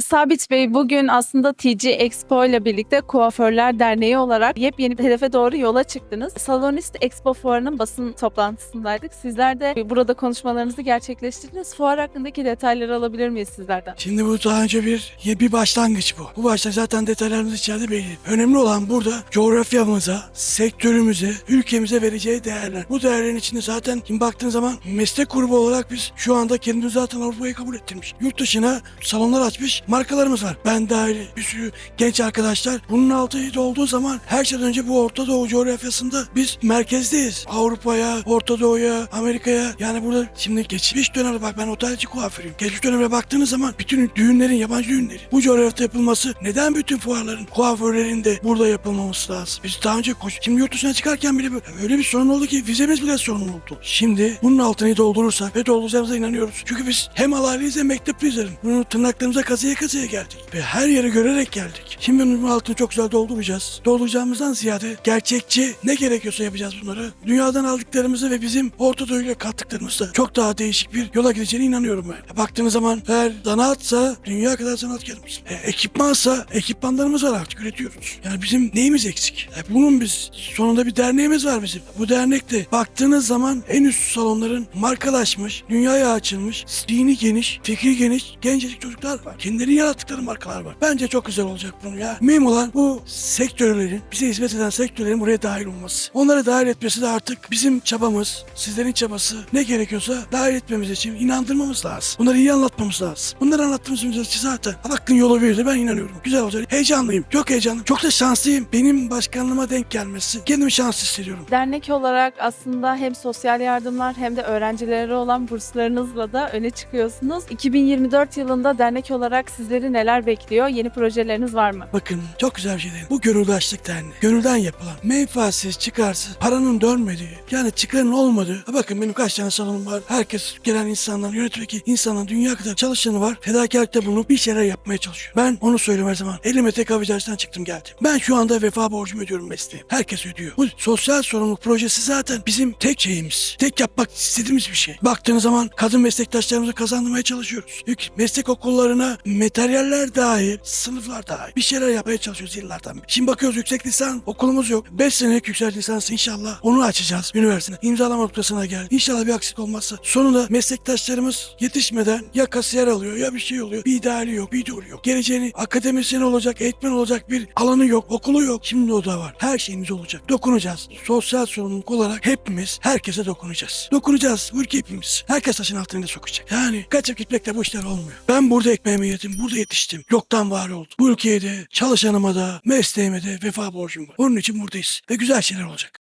Sabit Bey bugün aslında TG Expo ile birlikte Kuaförler Derneği olarak yepyeni bir hedefe doğru yola çıktınız. Salonist Expo Fuarı'nın basın toplantısındaydık. Sizler de burada konuşmalarınızı gerçekleştirdiniz. Fuar hakkındaki detayları alabilir miyiz sizlerden? Şimdi bu daha önce bir bir başlangıç bu. Bu başta zaten detaylarımız içeride belli. Önemli olan burada coğrafyamıza, sektörümüze, ülkemize vereceği değerler. Bu değerlerin içinde zaten şimdi baktığın zaman meslek grubu olarak biz şu anda kendimizi zaten Avrupa'ya kabul ettirmiş. Yurt dışına salonlar açmış markalarımız var. Ben dahil bir sürü genç arkadaşlar. Bunun altı olduğu zaman her şeyden önce bu Orta Doğu coğrafyasında biz merkezdeyiz. Avrupa'ya, Orta Doğu'ya, Amerika'ya yani burada şimdi geçmiş döneme bak ben otelci kuaförüyüm. Geçmiş döneme baktığınız zaman bütün düğünlerin, yabancı düğünleri bu coğrafyada yapılması neden bütün fuarların, kuaförlerin de burada yapılmaması lazım? Biz daha önce koş, şimdi yurt dışına çıkarken bile öyle bir sorun oldu ki vizemiz bile sorun oldu. Şimdi bunun altını doldurursak ve dolduracağımıza inanıyoruz. Çünkü biz hem alaylıyız hem mektepliyiz. Bunu tırnaklarımıza kazıya kazıya geldik. Ve her yeri görerek geldik. Şimdi bunun altını çok güzel dolduracağız. Dolduracağımızdan ziyade gerçekçi ne gerekiyorsa yapacağız bunları. Dünyadan aldıklarımızı ve bizim Orta Doğu'yla kattıklarımızla çok daha değişik bir yola gideceğine inanıyorum ben. Baktığınız zaman eğer sanatsa dünya kadar sanatkarımız. E, ekipmansa ekipmanlarımız var artık üretiyoruz. Yani bizim neyimiz eksik? E, bunun biz sonunda bir derneğimiz var bizim. Bu dernekte baktığınız zaman en üst salonların markalaşmış, dünyaya açılmış, dini geniş, fikri geniş, gencecik çocuklar var. Kendileri yarattıkları markalar var. Bence çok güzel olacak bunu ya. Mühim olan bu sektörlerin, bize hizmet eden sektörlerin buraya dahil olması. Onları dahil etmesi de artık bizim çabamız, sizlerin çabası ne gerekiyorsa dahil etmemiz için inandırmamız lazım. Bunları iyi anlatmamız lazım. Bunları anlattığımız müddetçe zaten hakkın yolu verir ben inanıyorum. Güzel olacak. Heyecanlıyım. Çok heyecanlıyım. Çok da şanslıyım. Benim başkanlığıma denk gelmesi. Kendimi şanslı hissediyorum. Dernek olarak aslında hem sosyal yardımlar hem de öğrencilere olan burslarınızla da öne çıkıyorsunuz. 2024 yılında dernek olarak sizleri neler bekliyor? Yeni projeleriniz var mı? Bakın çok güzel bir şey değil. Bu gönüldaşlık derneği. Gönülden yapılan, menfaatsiz, çıkarsız, paranın dönmediği, yani çıkarın olmadığı. Ha bakın benim kaç tane salonum var. Herkes gelen insanlar, yönetimdeki insanlar, dünya kadar çalışanı var. Fedakarlıkta bulunup bir şeyler yapmaya çalışıyor. Ben onu söylüyorum her zaman. Elime tek avucajdan çıktım geldim. Ben şu anda vefa borcumu ödüyorum mesleğim. Herkes ödüyor. Bu sosyal sorumluluk projesi zaten bizim tek şeyimiz. Tek yapmak istediğimiz bir şey. Baktığınız zaman kadın meslektaşlarımızı kazandırmaya çalışıyoruz. Yük, meslek okullarına materyaller dahil, sınıflar dahil bir şeyler yapmaya çalışıyoruz yıllardan beri. Şimdi bakıyoruz yüksek lisans okulumuz yok. 5 senelik yüksek lisans inşallah onu açacağız üniversitede. İmzalama noktasına geldi. İnşallah bir aksilik olmazsa. Sonunda meslektaşlarımız yetişmeden ya kasiyer alıyor ya bir şey oluyor. Bir ideali yok, bir idolü yok. Geleceğini akademisyen olacak, eğitmen olacak bir alanı yok, okulu yok. Şimdi o da var. Her şeyimiz olacak. Dokunacağız. Sosyal sorumluluk olarak hepimiz herkese dokunacağız. Dokunacağız. Bu ülke hepimiz. Herkes taşın altına sokacak. Yani kaçıp gitmekle bu işler olmuyor. Ben burada ekmeğimi yedim, burada yetiştim. Yoktan var oldum. Bu ülkeye de, çalışanıma da, mesleğime de vefa borcum var. Onun için buradayız. Ve güzel şeyler olacak.